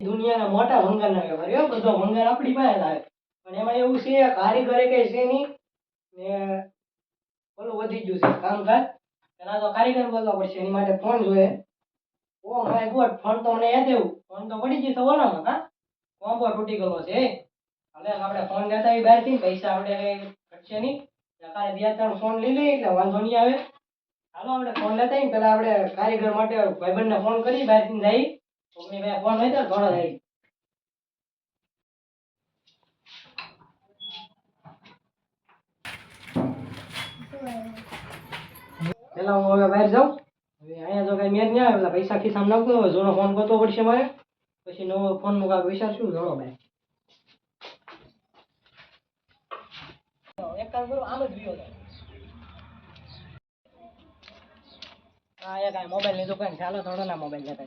દુનિયાના મોટા ભંગાર ના વેપારી હો બધો ભંગાર આપણી પાસે આવે પણ એમાં એવું છે કારીગરે કઈ છે નહીં, ને ઓલું વધી ગયું છે કામકાજ. પેલા તો કારીગર બોલવા પડશે, એની માટે ફોન જોઈએ. ઓ માય ગોડ, ફોન તો મને યાદ એવું ફોન તો પડી ગઈ ઓલામાં, હા? કોમ્બો તૂટી ગયો છે હવે આપણે ફોન લેતા આવી બહારથી, પૈસા આપણે કઈ ઘટશે નહીં. કાલે બે ત્રણ ફોન લઈ લઈએ, એટલે વાંધો નહીં આવે. હાલો, આપણે ફોન લેતા આવીને પેલા આપણે કારીગર માટે ભાઈબંધને ફોન કરી બહારથી જઈ કોકની પાસે ફોન હોય તો ઘણો જાય પેલા હું હવે બહાર જાઉં. હવે અહીંયા જો કઈ મેર નહીં આવે પૈસા ખિસ્સામાં નાખતો જૂનો ફોન કરવો પડશે મારે. પછી નવો ફોનનું કાંઈક વિચાર જણો ભાઈ એક કામ કરો, આમ જ વિયો હા એ આ મોબાઈલની દુકાન ચાલો થોડો ના મોબાઈલ લેતા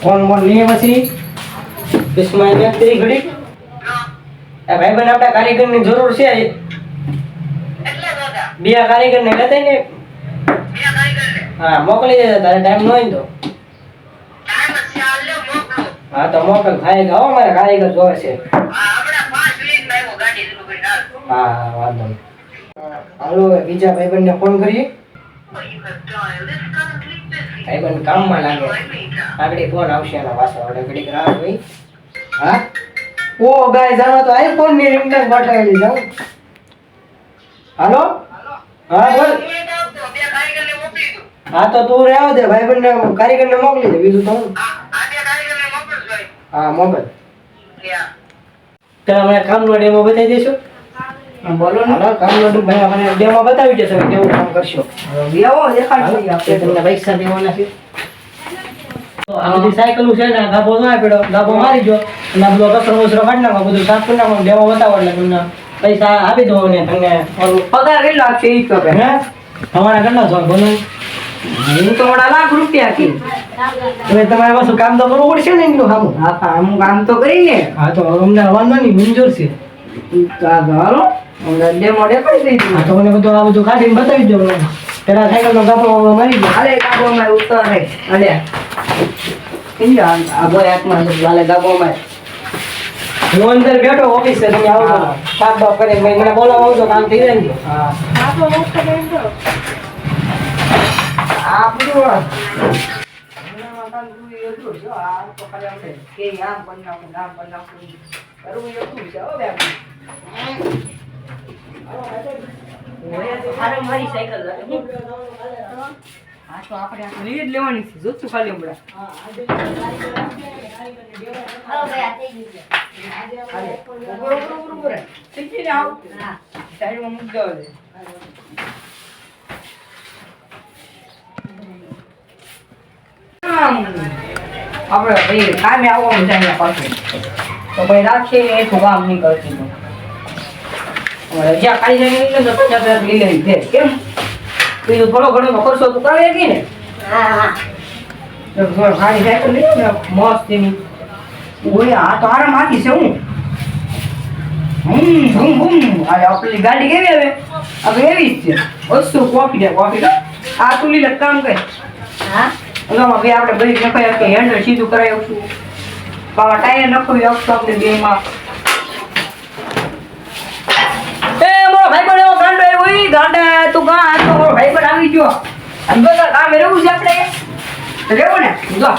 ફોન બોન લઈએ પછી એક કરી ઘડી આ ભાઈ બન આપણા કારીગરની જરૂર છે બે કારીગર ને લેતા ને હા, મોકલી દેજો, તારે ટાઈમ ન હોય તો. હા તો મોકલ થાય ગયો મારે મારે કારીગર જોવે છે. હા વાંધો નહીં. હાલો બીજા ભાઈબંધને ફોન કરીએ. ભાઈબંધ કામમાં લાગે. આગળ ફોન આવશે એના પાછળ. આપણે ઘડીક રાહ જોઈ. હા? ઓ ગાય જાણો તો આઈફોનની રિંગટોન ગોઠવેલી જાઉં હાલો? હા બોલ. હા તો તું રહેવા દે. ભાઈબંધ ને કારીગર ને મોકલી દે. બીજું તો હું. મોબાઈલ. તો અમે કામનો ડેમો બતાવી દઈશું. બોલો ને. હા કામનો ભાઈ અમને ડેમો બતાવી દેશો. કે કેવું કામ કરશો? ઈ તે આપણે તમને પૈસા દેવાના છે તો આ બધી સાયકલું છે ને ગાભો ના પડ્યો ગાભો મારી જો અને આ બધો કચરો બચરો કાઢી નાખો બધું સાફ કરી નાખો ડેમો બતાવો એટલે તમને પૈસા આપી દો ને તમને પગાર કેટલો આપશે એ કહો. હે? તમારા કેટલા છો બોલો હું તો હમણાં લાખ રૂપિયા કી હવે તમારે પાછું કામ તો કરવું પડશે ને એમનું સામું હા હા અમુક કામ તો કરીને હા તો અમને વાંધો નહીં મંજૂર છે. હાલો. હમણાં ડેમો દેખાડી દઈશું હા તો મને બધું આ બધું કાઢીને બતાવી દો. મને પેલા સાયકલ નો ગાભો મારી દો હાલે ગાબો માં ઉતરે અલે આ બોય હાથમાં હાલે ગાબો માં હું અંદર બેઠો ઓફિસે તમે આવો. તો સાફ બાફ કરીને મને બોલાવો આવજો કામ થઈ જાય ને. હા. આપણે કે આમ નાખું, આમ બનાવું. કરવું એ અઘરું છે, હો બેન. હારે મારી સાયકલ. હા આપણે લીડ જ લેવાની છે ખાલી હમણાં. સાઈડમાં મૂકી દેવા આમ. કામે આવવાનું છે તો ભાઈ રાખીએ એટલું કામ નહીં કરતી તો. લેવી છે કેમ? બીજું થોડો ઘણો ખર્ચો તો કરે કે ને. ને મસ્ત એની. ઓય, આ તો આરામ આખી છે, હું. હમ ઘૂમ ઘૂમ આ આપણી ગાડી કેવી હવે? હવે એવી જ છે. વસ્તુ કોફી દે કોફી. આ તું લીલે કામ કર. ઓલામાં બે આપણે બધી નખાઈ આપીએ હેન્ડલ સીધું કરાવી આપશું. બાવા ટાયર નખાવી આપશું આપણે બેમાં એ મારો ભાઈ પણ એવો ગાંડો આવ્યો ગાંડા, તું ગા તો ભાઈ પણ આવી ગયો. અને બધા કામ રહેવું છે આપણે. રહેવું ને? જો,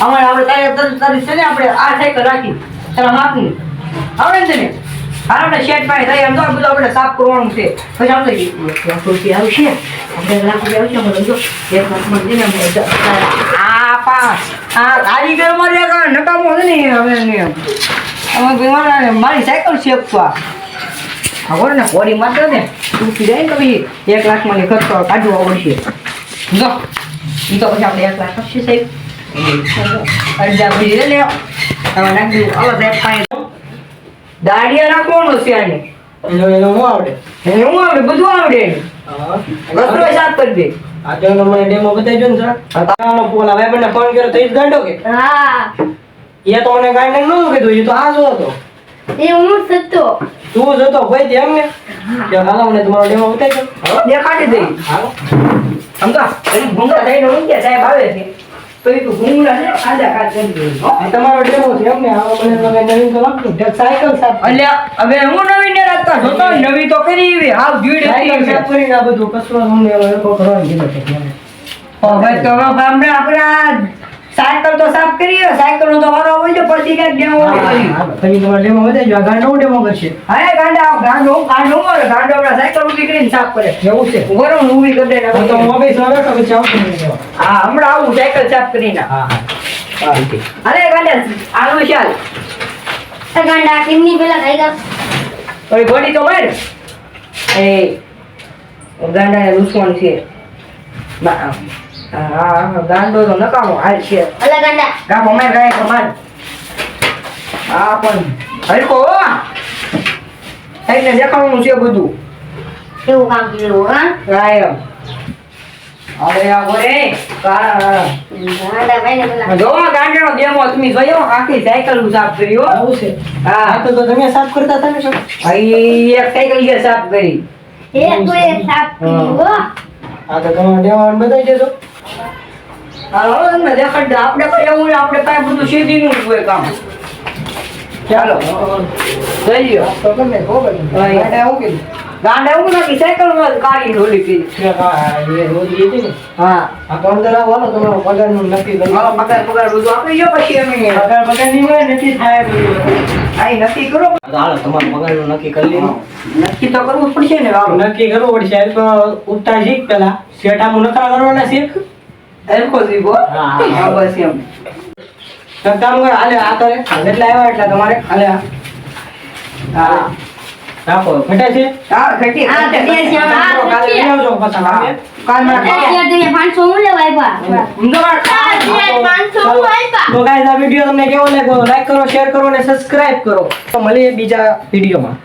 અમારે આપણે તારે તારે છે ને આપણે આ સાયકલ રાખી. તારા માપની. આવડે ને આપણે શેઠ પાસે થઈ એમ તો બધું આપણે સાફ કરવાનું છે. પછી આપણે લાખ રૂપિયા આવશે આપણે લાખ રૂપિયા આવશે અમે જો એક લાખમાં મળી આ પાસ, આ કારીગરમાં જે નકામો છે ને હવે અમે મારી સાયકલ શેકવા. ખબર ને કોરી માત્ર ને તૂટી જાય ને તો પછી એક લાખમાં ની ખર્ચો કાઢવો પડશે. જો એ તો પછી આપણે એક લાખ આપશે સાહેબ. અડધા પછી લે હવે નાખી અલગ સાહેબ પાણી દાડિયા નાખવાનું છે આને? એનો એનો હું આવડે? એને હું આવડે? બધું આવડે એને. હા. સાફ કરી દે આ તો મને ડેમો બતાવજો ને સર. તારાનો ફોન આવે મને ફોન કર્યો તો ઈ જ ગાંડો કે? હા. એ તો મને ગાંડો ન કીધું એ તો આ જો હતો. એ હું સતો તું જતો ભાઈ તેમ ને? કે હાલો મને તમારો ડેમો બતાવજો દેખાડી દઈ હાલો સમજા? એની ભૂંગા થઈને ઊંઘ્યા સાહેબ આવે છે. તો એ ભૂંગળા આ તમારો ડેમો છે એમ ને આ મને તમે નવીન તો લાગતું ઠેક સાયકલ સાફ અલ્યા હવે હું નવી ને જોતો નવી તો કરી એવી હાવ ભીડ સાયકલ હતી સાફ કરીને આ બધું કચરો અમને એકો કરવાનું કીધું છે. મને. તો હવે આપણે આપણે આ સાયકલ તો સાફ કરીએ સાયકલ નો તો વારો હોય પછી કઈ ડેમો તમે તમારો ડેમો વધે જો ગાંડો ડેમો કરશે. હા ગાંડા ગાંડો ગાંડો મારે ગાંડો આપણા સાયકલ ઊભી કરીને સાફ કરે. એવું છે? ગરમ ઊભી કરી દે તો પછી- ઓફિસમાં તો પછી આવતો નહીં હા હમણાં આવું સાયકલ સાફ કરીને હા. અરે ગાંડા આનું ચાલ. ગાંડા કેમની પેલા ખાઈ ગયા ઓય ગોળી તો માર. એ ગાંડા દુશ્મન છે. બા- હા ગાંડો તો નકામો હાલ છે. અલા ગાંડા. ગાભો માર ગાય માર. હા પણ હરકો હો. એને દેખાડવાનું છે બધું. કેવું કામ કર્યું હા? ગાયમ અરે આ બોરે કા- ગાંડા ભાઈ ને પેલા. જો ગાંડાનો ડેમો તમે જોયો આખી સાયકલ સાફ કરી હો. આવું છે. હા. આ તો તો તમે સાફ કરતા હતા ને સર અહીં એક સાયકલ જે સાફ કરી. એક તો એક સાફ કર્યું હો. આ તો તમારો ડેમો બતાવી દેજો. હાલો તમને દેખાડ આપણે પણ એવું આપણે પાસે બધું સીધીનું હોય કામ ચાલો જોઈ તો. ગાંડા કીધું. ગાંડા એવું નથી સાયકલમાં કાઢી ઢોલી પીધી હા, ને. હા તો અંદર આવો, હાલો, તમારો પગારનું નક્કી કરી. મારો પગાર પગાર બધું આપી ગયો પછી અમે પગાર પગાર નક્કી થાય. અહીં નક્કી કરો તો હાલો, તમારો પગારનું નક્કી કરી. નક્કી તો કરવું પડશે ને હાલો. નક્કી કરવું પડશે તો ઉઠતા શીખ પેલા શેઠામાં નખરા કરવાના શીખ હા, બસ એમ. તો કામ કર હાલે આ કરે. જેટલા આવ્યા એટલા તમારે. હાલે હા. રાખો. ઘટે છે? હા ઘટી હા, ઘટી છે. કાલે ઘટી. પાછા સામે. કાલ મને અત્યારે તમે પાંચસો હું લેવા આવ્યા અમદાવાદ અત્યારે હું આપ્યા તો ગાઈઝ આ વીડિયો તમને કેવો લાગ્યો? લાઈક કરો શેર કરો અને સબસ્ક્રાઇબ કરો. તો મળીએ બીજા વિડીયોમાં